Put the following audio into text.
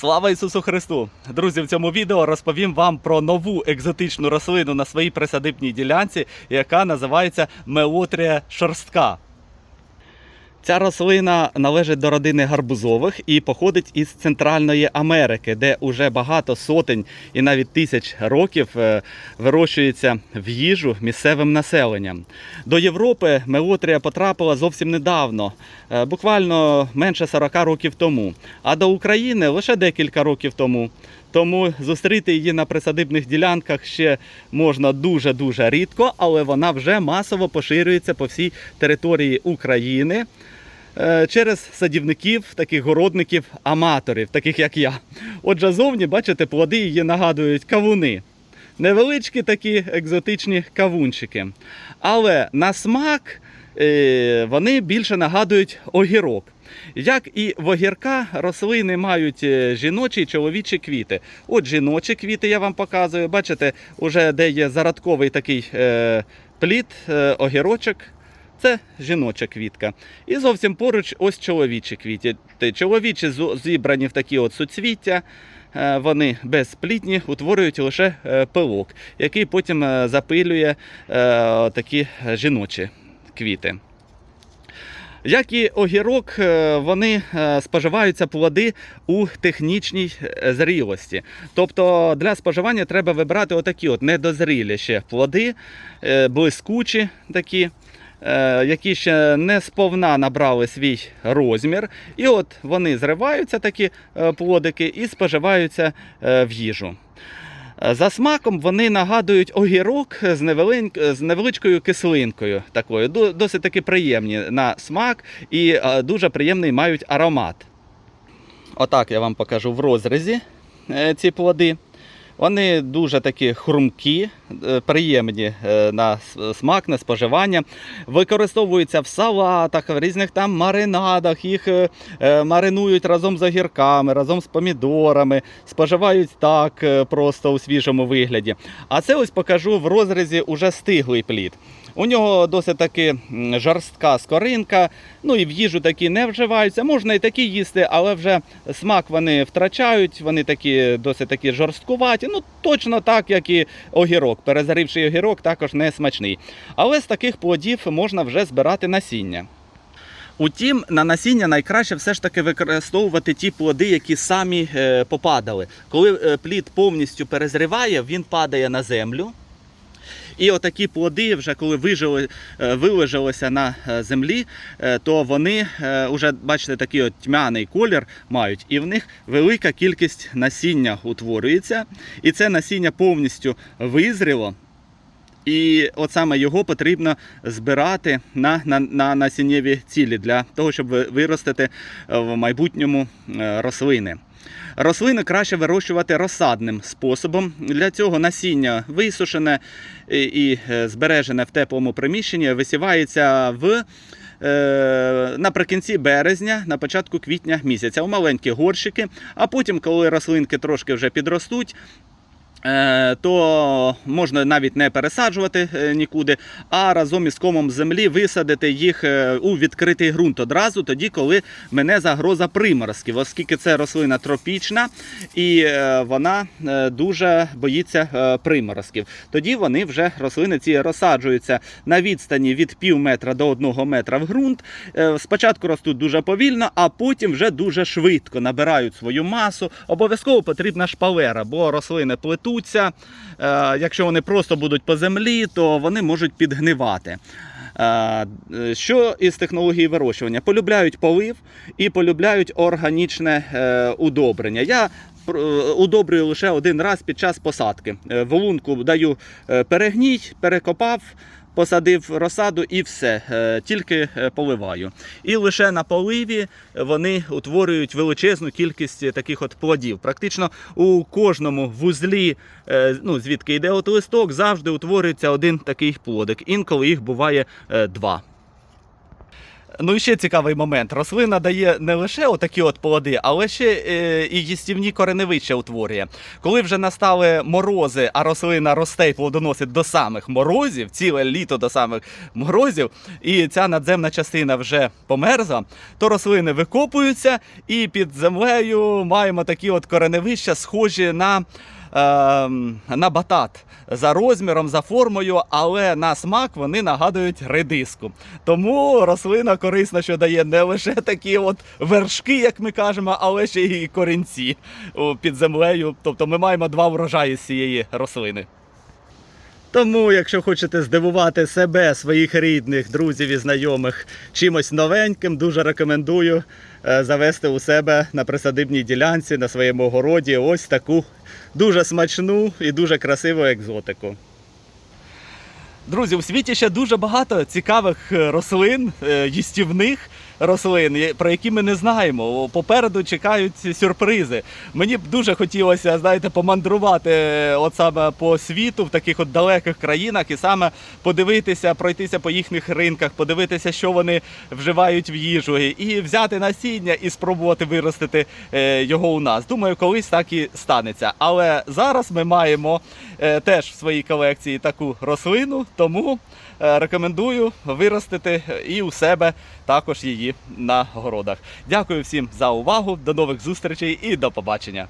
Слава Ісусу Христу! Друзі, в цьому відео розповім вам про нову екзотичну рослину на своїй присадибній ділянці, яка називається мелотрія шорстка. Ця рослина належить до родини гарбузових і походить із Центральної Америки, де уже багато сотень і навіть тисяч років е, вирощується в їжу місцевим населенням. До Європи мелотрія потрапила зовсім недавно, е, буквально менше 40 років тому, а до України лише декілька років тому. Тому зустріти її на присадибних ділянках ще можна дуже-дуже рідко, але вона вже масово поширюється по всій території України через садівників, таких городників, аматорів, таких як я. Отже, зовні, бачите, плоди її нагадують кавуни. Невеличкі такі екзотичні кавунчики. Але на смак е, вони більше нагадують огірок. Як і в огірка, рослини мають е, жіночі і чоловічі квіти. От жіночі квіти я вам показую. Бачите, уже де є зародковий такий е, плід, е, огірочок. Це жіноча квітка. І зовсім поруч ось чоловічі квіти. Чоловічі зібрані в такі от суцвіття. Е, Вони безплідні, утворюють лише е, пилок, який потім е, запилює такі жіночі квіти. Як і огірок, вони споживаються плоди у технічній зрілості. Тобто для споживання треба вибирати отакі от недозрілі плоди, блискучі такі, які ще не сповна набрали свій розмір. І от вони зриваються, такі е, плодики, і споживаються е, в їжу. Е, За смаком вони нагадують огірок з, з невеличкою кислинкою, такою, досить таки приємні на смак і е, дуже приємний мають аромат. Отак я вам покажу в розрізі е, ці плоди. Вони дуже такі хрумкі, е, приємні е, на смак, на споживання. Використовуються в салатах, в різних там маринадах. Їх е, е, маринують разом з огірками, разом з помідорами, споживають так е, просто у свіжому вигляді. А це ось покажу в розрізі уже стиглий плід. У нього досить таки жорстка скоринка, ну і в їжу такі не вживаються. Можна і такі їсти, але вже смак вони втрачають, вони такі досить такі жорсткуваті. Ну точно так, як і огірок. Перезарівший огірок також не смачний. Але з таких плодів можна вже збирати насіння. Утім, на насіння найкраще все ж таки використовувати ті плоди, які самі е, попадали. Коли е, плід повністю перезриває, він падає на землю. І отакі плоди, вже коли вижили, е, вилежалися на е, землі, е, то вони вже, бачите, такий от тьмяний колір мають, і в них велика кількість насіння утворюється. І це насіння повністю визріло. І от саме його потрібно збирати на, на, на насіннєві цілі для того, щоб виростити в майбутньому рослини. Рослини краще вирощувати розсадним способом. Для цього насіння висушене і, е, збережене в теплому приміщенні висівається в. е, Наприкінці березня, на початку квітня місяця, у маленькі горщики. А потім, коли рослинки трошки вже підростуть, то можна навіть не пересаджувати е, нікуди, а разом із комом землі висадити їх е, у відкритий ґрунт одразу, тоді, коли мене загроза приморозків, оскільки це рослина тропічна і е, вона е, дуже боїться е, приморозків. Тоді вони вже рослини ці розсаджуються на відстані від пів метра до одного метра в ґрунт. Е, Спочатку ростуть дуже повільно, а потім вже дуже швидко набирають свою масу. Обов'язково потрібна шпалера, бо рослини плетуться. Е, Якщо вони просто будуть по землі, то вони можуть підгнивати. Е, е, Що із технології вирощування? Полюбляють полив і полюбляють органічне удобрення. Я удобрюю лише один раз під час посадки. Волунку даю перегній, перекопав. Посадив розсаду і все, е, тільки е, поливаю. І лише на поливі вони утворюють величезну кількість таких от плодів. Практично у кожному вузлі, е, ну звідки йде от листок, завжди утворюється один такий плодик. Інколи їх буває е, два. Ну і ще цікавий момент. Рослина дає не лише отакі от плоди, але ще е, і їстівні кореневища утворює. Коли вже настали морози, а рослина росте і плодоносить до самих морозів, ціле літо до самих морозів, і ця надземна частина вже померзла, то рослини викопуються, і під землею маємо такі от кореневища, схожі на. Ем, На батат за розміром, за формою, але на смак вони нагадують редиску. Тому рослина корисна, що дає не лише такі от вершки, як ми кажемо, але ще й корінці під землею. Тобто ми маємо два врожаї з цієї рослини. Тому, якщо хочете здивувати себе, своїх рідних, друзів і знайомих чимось новеньким, дуже рекомендую е, завести у себе на присадибній ділянці на своєму городі ось таку дуже смачну і дуже красиву екзотику. Друзі, у світі ще дуже багато цікавих е, рослин, е, їстівних рослин, про які ми не знаємо. Попереду чекають сюрпризи. Мені б дуже хотілося, знаєте, помандрувати е, от саме по світу в таких от далеких країнах і саме подивитися, пройтися по їхніх ринках, подивитися, що вони вживають в їжу, і взяти насіння і спробувати виростити е, його у нас. Думаю, колись так і станеться. Але зараз ми маємо е, теж в своїй колекції таку рослину, тому рекомендую виростити і у себе також її на городах. Дякую всім за увагу. До нових зустрічей і до побачення.